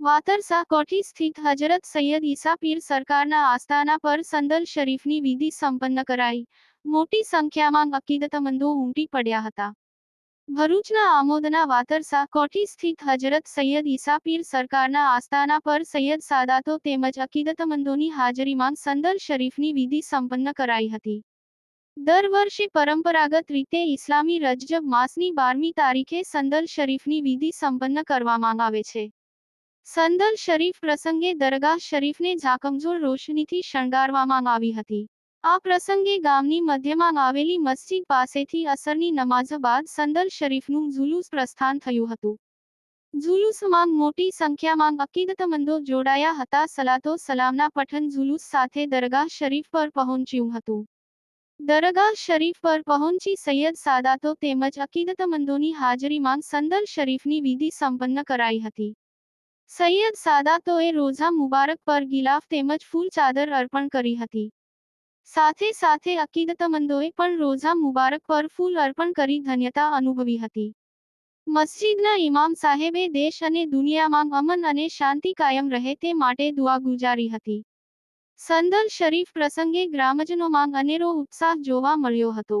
વાતરસા કોઠી સ્થિત હજરત સૈયદ ઈસા પીર સરકારના આસ્થાના પર સંદલ શરીફની વિધિ સંપન્ન કરાઈ. મોટી સંખ્યામાં અકીદતમંદો ઉમટી પડ્યા હતા. ભરૂચના આમોદના વાતરસા કોઠી સ્થિત હજરત સૈયદ ઈસા પીર સરકારના આસ્થાના પર સૈયદ સાદાતો તેમજ અકીદતમંદોની હાજરીમાં સંદલ શરીફની વિધિ સંપન્ન કરાઈ હતી. દર વર્ષે પરંપરાગત રીતે ઇસ્લામી રજજબ માસની બારમી તારીખે સંદલ શરીફની વિધિ સંપન્ન કરવામાં આવે છે. સંદલ શરીફ પ્રસંગે દરગાહ શરીફને ઝાકમઝોળ રોશનીથી શણગારવામાં આવી હતી. આ પ્રસંગે ગામની મધ્યમાં આવેલી મસ્જિદ પાસેથી અસરની નમાઝ બાદ સંદલ શરીફનું ઝુલુસ પ્રસ્થાન થયું હતું. ઝુલુસમાં મોટી સંખ્યામાં અકીદતમંદો જોડાયા હતા. સલાતો સલામના પઠન ઝુલુસ સાથે દરગાહ શરીફ પર પહોંચ્યું હતું. દરગાહ શરીફ પર પહોંચી સૈયદ સાદાતો તેમજ અકીદતમંદોની હાજરીમાં સંદલ શરીફની વિધિ સંપન્ન કરાઈ હતી. સૈયદ સાદાતોએ રોઝા મુબારક પર ગિલાફ તેમજ ફૂલ ચાદર અર્પણ કરી હતી. સાથે સાથે અકીદતમંદોએ પણ રોઝા મુબારક પર ફૂલ અર્પણ કરી ધન્યતા અનુભવી હતી. મસ્જિદના ઇમામ સાહેબે દેશ અને દુનિયામાં અમન અને શાંતિ કાયમ રહે તે માટે દુઆ ગુજારી હતી. સંદલ શરીફ પ્રસંગે ગ્રામજનોમાં અનેરો ઉત્સાહ જોવા મળ્યો હતો.